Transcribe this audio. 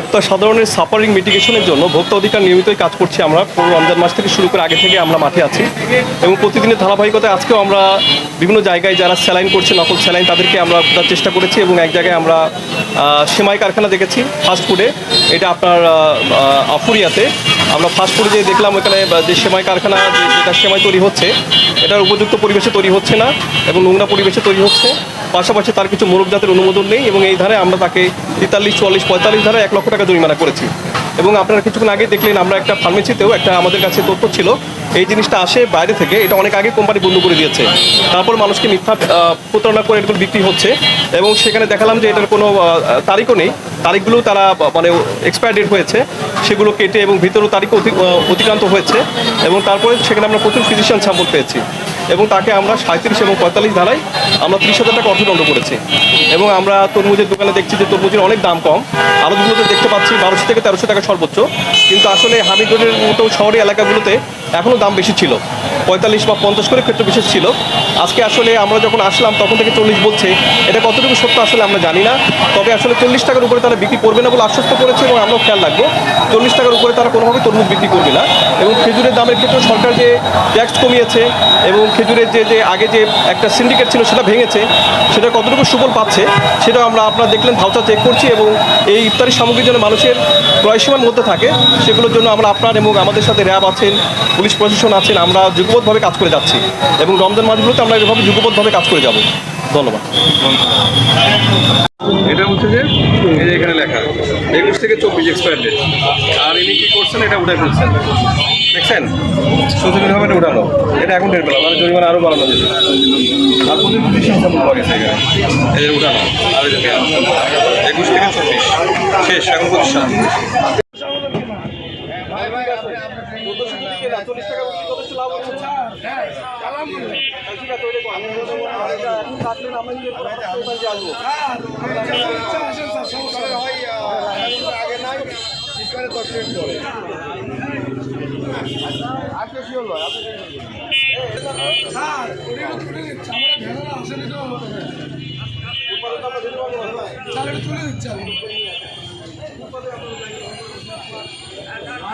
ভোক্তা সাধারণের সাফারিং মিটিগেশনের জন্য ভোক্তা অধিকার নিয়মিতই কাজ করছি আমরা। পুরো রমজান মাস থেকে শুরু করে আগে থেকে আমরা মাঠে আছি। এবং প্রতিদিনের ধারাবাহিকতায় আজকেও আমরা বিভিন্ন জায়গায় যারা স্যালাইন করছে, নকল স্যালাইন, তাদেরকে আমরা খোঁজার চেষ্টা করেছি এবং এক জায়গায় আমরা সেমাই কারখানা দেখেছি ফাস্ট ফুডে এটা আপনার আফুরিয়াতে। আমরা ফাস্ট ফুডে যে দেখলাম ওখানে যে সেমাই কারখানা যেটা সেমাই তৈরি হচ্ছে, এটার উপযুক্ত পরিবেশে তৈরি হচ্ছে না এবং নোংরা পরিবেশে তৈরি হচ্ছে। পাশাপাশি তার কিছু মোরগ জাতের অনুমোদন নেই এবং এই ধারে আমরা তাকে তেতাল্লিশ, চুয়াল্লিশ, পঁয়তাল্লিশ ধারে এক লক্ষ টাকা জরিমানা করেছি। এবং আপনারা কিছুক্ষণ আগে দেখলেন, আমরা একটা ফার্মেসিতেও একটা আমাদের কাছে তথ্য ছিল, এই জিনিসটা আসে বাইরে থেকে, এটা অনেক আগে কোম্পানি বন্ধ করে দিয়েছে। তারপর মানুষকে মিথ্যা প্রতারণা করে এগুলো বিক্রি হচ্ছে এবং সেখানে দেখালাম যে এটার কোনো তারিখও নেই। তারিখগুলো তারা মানে এক্সপায়ার ডেট হয়েছে, সেগুলো কেটে এবং ভিতরও তারিখ অতিক্রান্ত হয়েছে এবং তারপরে সেখানে আমরা প্রচুর ফিজিশিয়ান সাপোর্ট পেয়েছি। এবং তাকে আমরা সাঁত্রিশ এবং পঁয়তাল্লিশ ধারায় আমরা ত্রিশ হাজার টাকা অর্থদণ্ড করেছি। এবং আমরা তরমুজের দোকানে দেখছি যে তরমুজের অনেক দাম কম। আরোগুলোতে দেখতে পাচ্ছি বারোশো থেকে তেরোশো টাকা সর্বোচ্চ। কিন্তু আসলে হামিদগড়ের মতো শহরি এলাকাগুলোতে এখনও দাম বেশি ছিল। পঁয়তাল্লিশ বা পঞ্চাশ করে ক্ষেত্র বিশেষ ছিল। আজকে আসলে আমরা যখন আসলাম, তখন থেকে চল্লিশ বলছে। এটা কতটুকু সত্য আসলে আমরা জানি না। তবে আসলে চল্লিশ টাকার উপরে তারা বিক্রি করবে না বলে আশ্বস্ত করেছে এবং আমরাও খেয়াল রাখব। চল্লিশ টাকার উপরে তারা কোনোভাবেই তরমুজ বিক্রি করবে না। এবং খেজুরের দামের ক্ষেত্রে সরকার যে ট্যাক্স কমিয়েছে এবং খেজুরের যে যে আগে যে একটা সিন্ডিকেট ছিল সেটা ভেঙেছে, সেটা কতটুকু সুফল পাচ্ছে সেটাও আমরা আপনারা দেখলেন ভাউচার চেক করছি এবং এই ইফতারি সামগ্রীর জন্য মানুষের ক্রয়সীমার মধ্যে থাকে, সেগুলোর জন্য আমরা আপনার এবং আমাদের সাথে র্যাব আছেন, পুলিশ প্রশাসন আছেন, আমরা যুগবদ্ধভাবে কাজ করে যাচ্ছি এবং রমজান মাসগুলোতে আমরা এভাবে যুগবদ্ধভাবে কাজ করে যাব। ধন্যবাদ। এটা হচ্ছে যে, এই যে এখানে লেখা, একুশ থেকে চব্বিশ এক্সপায়ার ডেট আর ইনি কী করছেন, এটা উঠে ফেলছেন। দেখছেন? সুযোগের হবে এটা উঠানো এটা এখন ডেট বেলা মানে জরিমানা আরও বাড়ানো যেত আর প্রচুর প্রচুর সংখ্যা পাওয়া গেছে এখানে। এদের উঠানো আর একুশ থেকে চব্বিশ। শেষ, এখন চোদ্দশো থেকে চল্লিশ টাকা বিক্রি যথেষ্ট লাভ আছে ওইরকম আমি এখন কাটলেন তো চলে দিচ্ছে